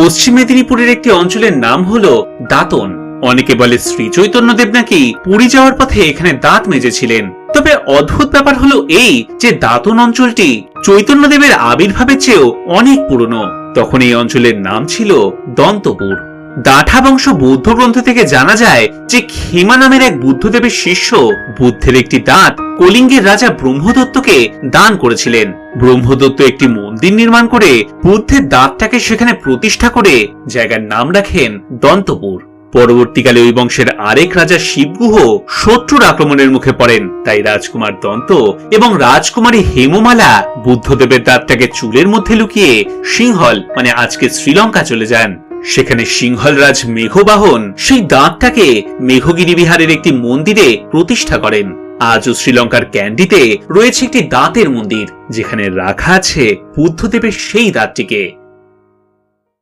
পশ্চিম মেদিনীপুরের একটি অঞ্চলের নাম হল দাঁতন। অনেকে বলে শ্রী চৈতন্যদেব নাকি পুরী যাওয়ার পথে এখানে দাঁত মেজেছিলেন। তবে অদ্ভুত ব্যাপার হলো এই যে দাঁতন অঞ্চলটি চৈতন্যদেবের আবির্ভাবের চেয়েও অনেক পুরনো। তখন এই অঞ্চলের নাম ছিল দন্তপুর। দাঠা বংশ বৌদ্ধ গ্রন্থ থেকে জানা যায় যে খেমা নামের এক বুদ্ধদেবের শিষ্য বুদ্ধের একটি দাঁত কলিঙ্গের রাজা ব্রহ্মদত্তকে দান করেছিলেন। ব্রহ্মদত্ত একটি মন্দির নির্মাণ করে বুদ্ধের দাঁতটাকে সেখানে প্রতিষ্ঠা করে জায়গার নাম রাখেন দন্তপুর। পরবর্তীকালে ওই বংশের আরেক রাজা শিবগুহ শত্রুর আক্রমণের মুখে পড়েন। তাই রাজকুমার দন্ত এবং রাজকুমারী হেমমালা বুদ্ধদেবের দাঁতটাকে চুলের মধ্যে লুকিয়ে সিংহল মানে আজকে শ্রীলঙ্কা চলে যান। সেখানে সিংহল রাজ মেঘবাহন সেই দাঁতটাকে মেঘগিরি বিহারের একটি মন্দিরে প্রতিষ্ঠা করেন। আজও শ্রীলঙ্কার ক্যান্ডিতে রয়েছে একটি দাঁতের মন্দির যেখানে রাখা আছে বুদ্ধদেবের সেই দাঁতটিকে।